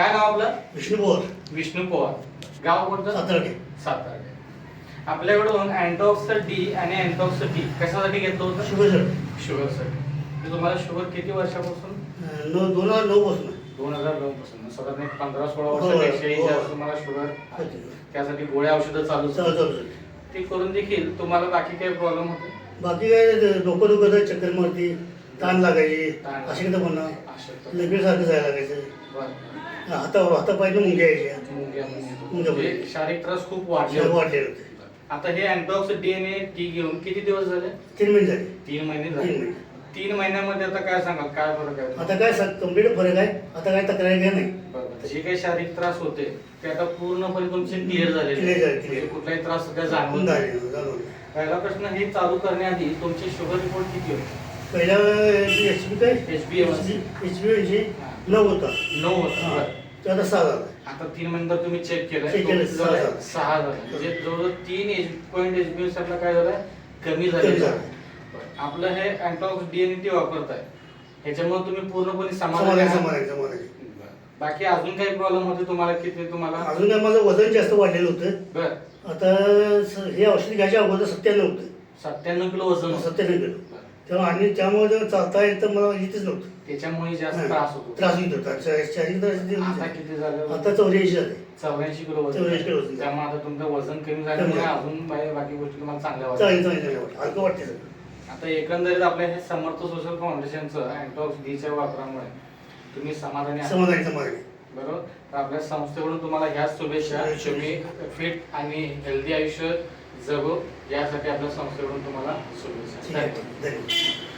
काय नाव आपलं? विष्णू पवार विष्णू पवार गाव कोणतं? सातारडे सातारा आपल्याकडून अँटॉक्स डी आणि अँटॉक्स टी कशासाठी घेतलं होतं? शुभेच्छा शुगरसाठी तुम्हाला शुगर किती वर्षापासून? नऊ दोन हजार नऊ पासून. दोन हजार नऊ पासून. साधारण एक पंधरा सोळा हो, वर्षापेक्षाही हो. जास्त तुम्हाला शुगर. त्यासाठी गोळ्या औषधं चालू. ते करून देखील तुम्हाला बाकी काही प्रॉब्लेम होते? बाकी काय डोकं दुखत चक्कर मारती. ताण लागायची ताण. अशी तर म्हणा अशक्त. लगेच सारखं जायला लागायचं. हाता हाता पाहिजे मुंग्या यायच्या म्हणजे. शारीरिक त्रास खूप वाढले शरीर होते. आता हे अँटॉक्स डीएनए टी घेऊन किती दिवस झाले तीन महिने झाले तीन महिने तीन झाले महिने तीन महिन्यामध्ये आता काय सांगाल काय फरक आहे आता काय कंप्लीट फरक आहे आता काय तक्रार काय नाही. जे काही शारीरिक त्रास होते ते आता पूर्णपणे तुमचे क्लिअर झाले, म्हणजे. कुठलाही त्रास सध्या जाणवत नाही. झाले. पहिला प्रश्न हे चालू करण्याआधी तुमचे शुगर रिपोर्ट किती होते पहिल्या एच बी काय HbA1c. एच बी ऐंशी नऊ होता नऊ होता. बरं. तो आता सहा झाला आता तीन महिन्यानंतर तुम्ही चेक केलं Check केलं, सहा झालं. सहा झालं म्हणजे जवळजवळ तीन एच पॉईंट एच बी साठी काय झालंय कमी कमी झालेलं झालं. आहे. बरं. आपलं हे अँटॉक्स डीएनटी वापरताय ह्याच्यामुळे तुम्ही पूर्णपणे समाधानी आहात? बरं. बाकी अजून काही प्रॉब्लेम होते तुम्हाला किती तुम्हाला अजून काय माझं वजन जास्त वाढलेलं होतं बर आता स- हे औषध घ्यायच्या अगोदर सत्त्याण्णव होतं सत्त्याण्णव किलो वजन होतं. सत्त्याण्णव किलो बरं. तेव्हा आणि त्यामुळे जेव्हा चालता येत तर मला येतच नव्हतं. त्याच्यामुळे जास्त. त्रास होतो. त्रास होता. शारीरिक त्रास येत आता होते. किती झालं? आता चौऱ्याऐंशी झाले. चौऱ्याऐंशी किलो वजन. 84 किलो वजन. त्यामुळे आता तुमचं वजन कमी झाल्यामुळे झालं. अजून बाकी बाकी गोष्टी तुम्हाला चांगल्या चांगली वाटतात हलकं वाटते सगळं. आता एकंदरीत आपल्या हे समर्थ सोशल फाउंडेशनचं अँटॉक्स डीच्या वापरामुळे तुम्ही समाधानी आहात. समाधानी समाधानी. बरोबर? तर आपल्या संस्थेकडून तुम्हाला ह्याच शुभेच्छा. शुभेच्छा. तुम्ही फिट आणि हेल्दी आयुष्य जगो. यासाठी आपल्या संस्थेकडून तुम्हाला शुभेच्छा. धन्यवाद.